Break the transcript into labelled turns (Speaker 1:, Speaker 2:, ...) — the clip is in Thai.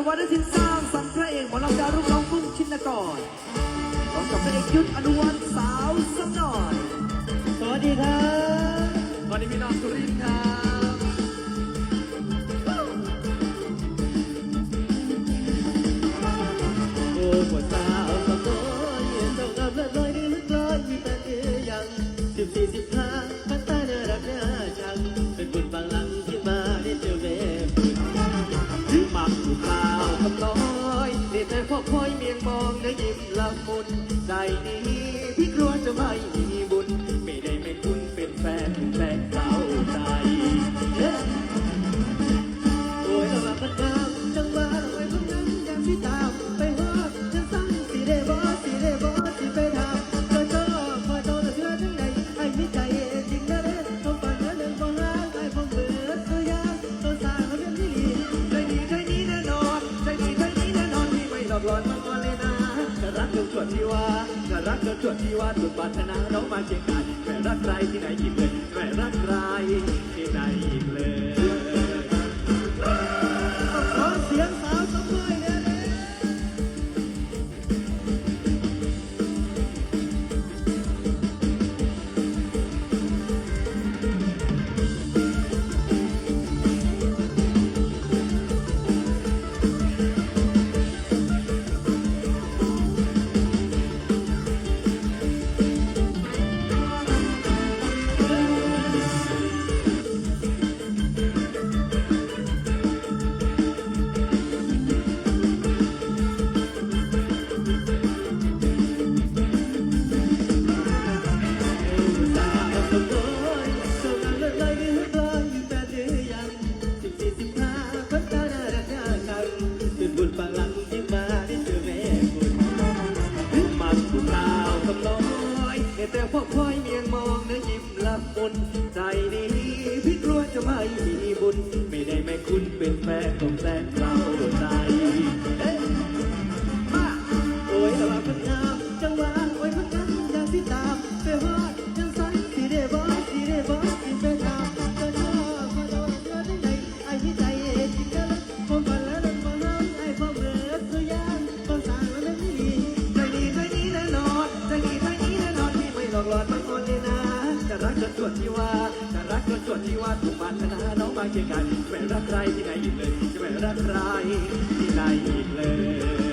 Speaker 1: ยวรรณศิลป์สร้างสรรค์พระเอกหมอลำดาวรุ่งน้องพึ่งชินกรพร้อมกับพระเอกยุทธอนุวัฒน์สาวสำนอย
Speaker 2: สวัสดีครับ
Speaker 1: สวัสดีพี่น้องสุรินทร์ครับ
Speaker 2: โอ้ปวดสาวสาวน้อยเห็นดอกงามเลิศลอยดีลึกลอยมีแต่เดือยังสิบสี่สิบห้าพันตาเนื้อรักเนื้อชังเป็นบุญบางหลังที่มาได้เจอเวฟมักผู้สาวคำน้อยเด็ดแต่พ่อคอยเมียงมองได้ยิ้มละมุนใจนี้ จวดที่ว่าจะรักจนจวดที่ว่าสุดปรารถนาน้องมาเชียงกันแม่รักใครที่ไหนอีกเลยแม่รักใครที่ไหน ลอยแต่พวกคอยเมียงมองนะยิ้มละมุนใจนี้พี่กลัวจะไม่มีบุญ ไม่ได้แม่คุณเป็นแฟนต้องแต่เราใจ จะรักจนจวนที่ว่าจะรักจนจวนที่ว่าถูกปรารถนาน้องมาเกียงกันไม่รักใครที่ไหนอีกเลยจะไม่รักใครที่ไหนอีกเลย